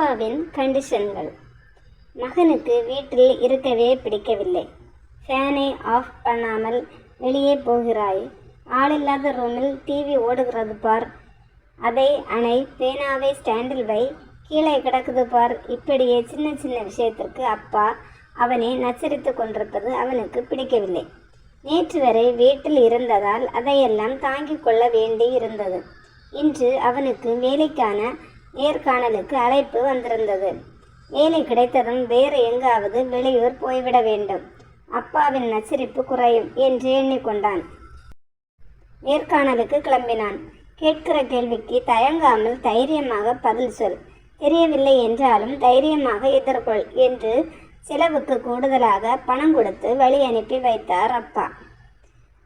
அப்பாவின் கண்டிஷன்கள் மகனுக்கு வீட்டில் இருக்கவே பிடிக்கவில்லை. ஃபேனை ஆஃப் பண்ணாமல் வெளியே போகிறாய். ஆளில்லாத ரூமில் டிவி ஓடுகிறது பார். அதை அணை பேனாவை ஸ்டாண்டில் வை. கீழே கிடக்குது பார். இப்படியே சின்ன சின்ன விஷயத்திற்கு அப்பா அவனை நச்சரித்து கொண்டிருப்பது அவனுக்கு பிடிக்கவில்லை. நேற்று வரை வீட்டில் இருந்ததால் அதையெல்லாம் தாங்கிக் கொள்ள வேண்டி இருந்தது இன்று அவனுக்கு வேலைக்கான நேர்காணலுக்கு அழைப்பு வந்திருந்தது. வேலை கிடைத்ததும் வேறு எங்காவது வெளியூர் போய்விட வேண்டும். அப்பாவின் நச்சரிப்பு குறையும் என்று எண்ணிக்கொண்டான். நேர்காணலுக்கு கிளம்பினான். கேட்கிற கேள்விக்கு தயங்காமல் தைரியமாக பதில் சொல். தெரியவில்லை என்றாலும் தைரியமாக எதிர்கொள் என்று செலவுக்கு கூடுதலாக பணம் கொடுத்து வழி அனுப்பி வைத்தார் அப்பா.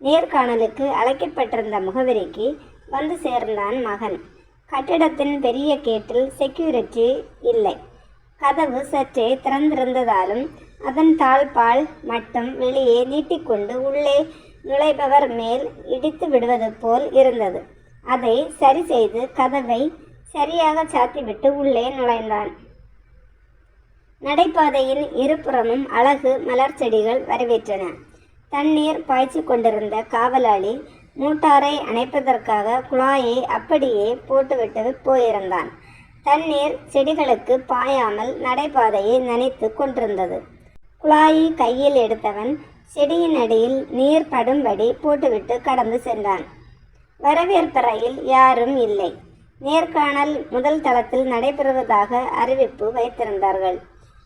நேர்காணலுக்கு அழைக்கப்பட்டிருந்த முகவரிக்கு வந்து சேர்ந்தான் மகன். கட்டிடத்தின் பெரிய கேட்டில் செக்யூரிட்டி இல்லை. கதவு சற்றே திறந்திருந்ததாலும் அதன் தாழ்பால் மட்டும் வெளியே நீட்டிக்கொண்டு உள்ளே நுழைபவர் மேல் இடித்து விடுவது போல் இருந்தது. அதை சரி செய்து கதவை சரியாக சாத்திவிட்டு உள்ளே நுழைந்தான். நடைபாதையின் இருபுறமும் அழகு மலர் செடிகள் வரவேற்றன. தண்ணீர் பாய்ச்சி கொண்டிருந்த காவலாளி மோட்டாரை அணைப்பதற்காக குழாயை அப்படியே போட்டுவிட்டு போயிருந்தான். தண்ணீர் செடிகளுக்கு பாயாமல் நடைபாதையை நனைத்து கொண்டிருந்தது. குழாயை கையில் எடுத்தவன் செடியின் அடியில் நீர் படும்படி போட்டுவிட்டு கடந்து சென்றான். வரவேற்பறையில் யாரும் இல்லை. நேர்காணல் முதல் தளத்தில் நடைபெறுவதாக அறிவிப்பு வைத்திருந்தார்கள்.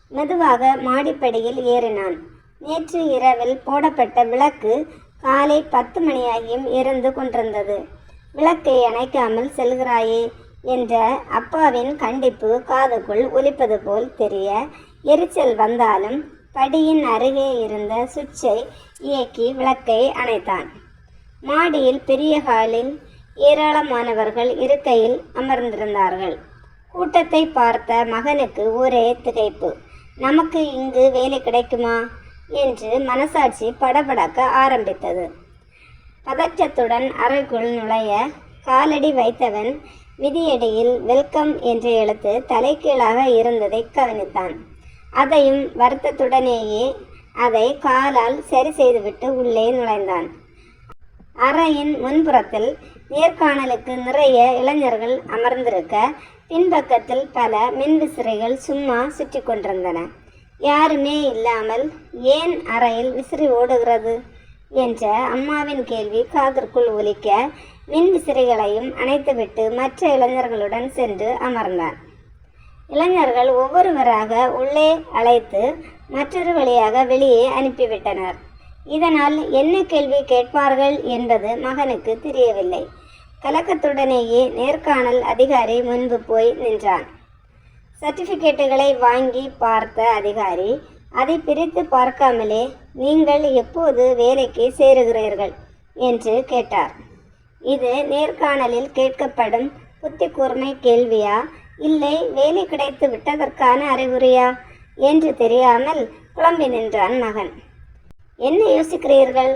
மெதுவாக மாடிப்படியில் ஏறினான். நேற்று இரவில் போடப்பட்ட விளக்கு காலை பத்து மணியாகியும் இருந்து கொண்டிருந்தது. விளக்கை அணைக்காமல் செல்கிறாயே என்ற அப்பாவின் கண்டிப்பு காதுக்குள் ஒலிப்பது போல் தெரிய எரிச்சல் வந்தாலும் படியின் அருகே இருந்த சுவிட்சை இயக்கி விளக்கை அணைத்தான். மாடியில் பெரிய ஹாலில் ஏராளமானவர்கள் இருக்கையில் அமர்ந்திருந்தார்கள். கூட்டத்தை பார்த்த மகனுக்கு ஒரே திகைப்பு. நமக்கு இங்கு வேலை கிடைக்குமா? என்று மனசாட்சி படபடக்க ஆரம்பித்தது. பதற்றத்துடன் அறைக்குள் நுழைய காலடி வைத்தவன் விதியடியில் வெல்கம் என்ற எழுத்து தலைகீழாக இருந்ததை கவனித்தான். அதையும் வருத்தத்துடனேயே அதை காலால் சரி செய்துவிட்டு உள்ளே நுழைந்தான். அறையின் முன்புறத்தில் நேர்காணலுக்கு நிறைய இளைஞர்கள் அமர்ந்திருக்க பின்பக்கத்தில் பல மின்விசிறிகள் சும்மா சுற்றி கொண்டிருந்தன. யாருமே இல்லாமல் ஏன் அறையில் விசிறி ஓடுகிறது? என்ற அம்மாவின் கேள்வி காதிற்குள் ஒலிக்க மின் விசிறிகளையும் அணைத்துவிட்டு மற்ற இளைஞர்களுடன் சென்று அமர்ந்தான். இளைஞர்கள் ஒவ்வொருவராக உள்ளே அழைத்து மற்றொரு வழியாக வெளியே அனுப்பிவிட்டனர். இதனால் என்ன கேள்வி கேட்பார்கள் என்பது மகனுக்கு தெரியவில்லை. கலக்கத்துடனேயே நேர்காணல் அதிகாரி முன்பு போய் நின்றான். சர்டிஃபிகேட்டுகளை வாங்கி பார்த்த அதிகாரி அதை பிரித்து பார்க்காமலே நீங்கள் எப்போது வேலைக்கு சேருகிறீர்கள்? என்று கேட்டார். இது நேர்காணலில் கேட்கப்படும் புத்தி கூர்மை கேள்வியா? இல்லை வேலை கிடைத்து விட்டதற்கான அறிகுறியா? என்று தெரியாமல் குழம்பி நின்றான் மகன். என்ன யோசிக்கிறீர்கள்?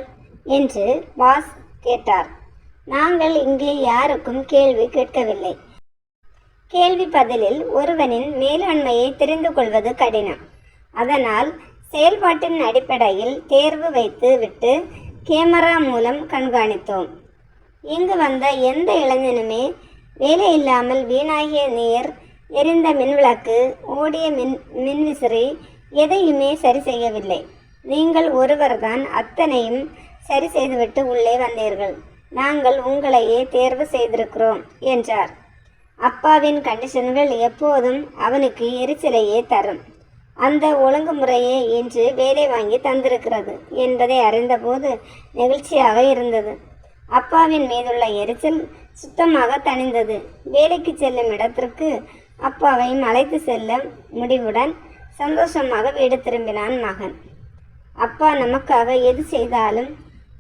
என்று பாஸ் கேட்டார். நாங்கள் இங்கே யாருக்கும் கேள்வி கேட்கவில்லை. கேள்வி பதிலில் ஒருவனின் மேலாண்மையை தெரிந்து கொள்வது கடினம். அதனால் செயல்பாட்டின் அடிப்படையில் தேர்வு வைத்து விட்டு கேமரா மூலம் கண்காணித்தோம். இங்கு வந்த எந்த இளைஞனுமே வேலை இல்லாமல் வீணாகிய நீர் எரிந்த மின்விளக்கு ஓடிய மின் மின்விசிறி எதையுமே சரி செய்யவில்லை. நீங்கள் ஒருவர்தான் அத்தனையும் சரி செய்துவிட்டு உள்ளே வந்தீர்கள். நாங்கள் உங்களையே தேர்வு செய்திருக்கிறோம் என்றார். அப்பாவின் கண்டிஷன்கள் எப்போதும் அவனுக்கு எரிச்சலையே தரும். அந்த ஒழுங்குமுறையே இன்று வேலை வாங்கி தந்திருக்கிறது என்பதை அறிந்தபோது நெகிழ்ச்சியாக இருந்தது. அப்பாவின் மீதுள்ள எரிச்சல் சுத்தமாக தணிந்தது. வேலைக்கு செல்லும் இடத்திற்கு அப்பாவையும் அழைத்து செல்ல முடிவுடன் சந்தோஷமாக வீடு திரும்பினான் மகன். அப்பா நமக்காக எது செய்தாலும்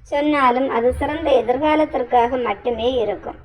சொன்னாலும் அது சிறந்த எதிர்காலத்திற்காக மட்டுமே இருக்கும்.